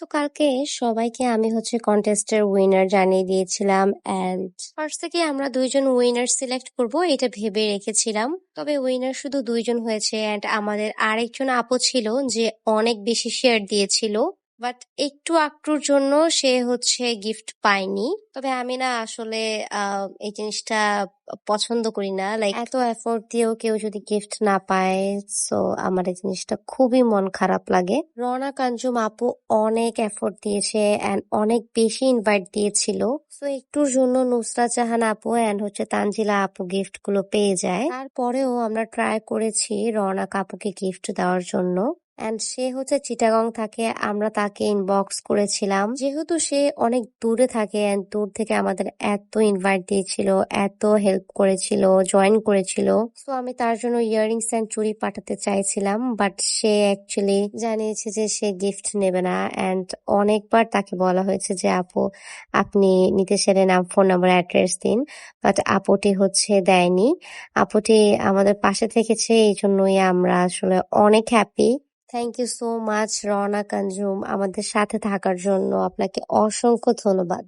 So কালকে সবাইকে আমি হচ্ছে কন্টেস্টের উইনার জানিয়ে দিয়েছিলাম অ্যান্ড ফার্স্ট থেকে আমরা দুইজন উইনার সিলেক্ট করব, এটা ভেবে রেখেছিলাম। তবে উইনার শুধু দুইজন হয়েছে অ্যান্ড আমাদের আরেকজন আপু ছিল যে অনেক বেশি শেয়ার দিয়েছিল। বাট একটু আকটুর জন্য সে হচ্ছে গিফট পায়নি। তবে আমি না আসলে এই জিনিসটা পছন্দ করি না। লাইক এত এফোর্ট দিয়েও কেউ যদি গিফট না পায় সো আমার এই জিনিসটা খুবই মন খারাপ লাগে। রনা কাঞ্জুম আপু অনেক এফোর্ট দিয়েছে অ্যান্ড অনেক বেশি ইনভাইট দিয়েছিল। সো একটুর জন্য নুসরাত জাহান আপু অ্যান্ড হচ্ছে তানজিলা আপু গিফটগুলো পেয়ে যায়। তারপরেও আমরা ট্রাই করেছি রনা কাপুকে গিফট দেওয়ার জন্য। অ্যান্ড সে হচ্ছে চিটাগং থাকে, আমরা তাকে ইনবক্স করেছিলাম। যেহেতু সে অনেক দূরে থাকে and দূর থেকে আমাদের এত ইনভাইট দিয়েছিল, এত হেল্প করেছিল জয়েন করেছিল। সো আমি তার জন্য ইয়ারিংস অ্যান্ড চুড়ি পাঠাতে চাইছিলাম বাট সে অ্যাকচুয়ালি জানিয়েছে যে সে গিফট নেবে না। অ্যান্ড অনেকবার তাকে বলা হয়েছে যে, আপু, আপনি নিতে চাইলে নাম ফোন নাম্বার অ্যাড্রেস দিন। বাট আপুটি হচ্ছে দেয়নি। আপুটি আমাদের পাশে থেকেছে এই জন্যই আমরা আসলে অনেক happy thank you so much রওনা কাঞ্জুম আমাদের সাথে থাকার জন্য। আপনাকে অসংখ্য ধন্যবাদ।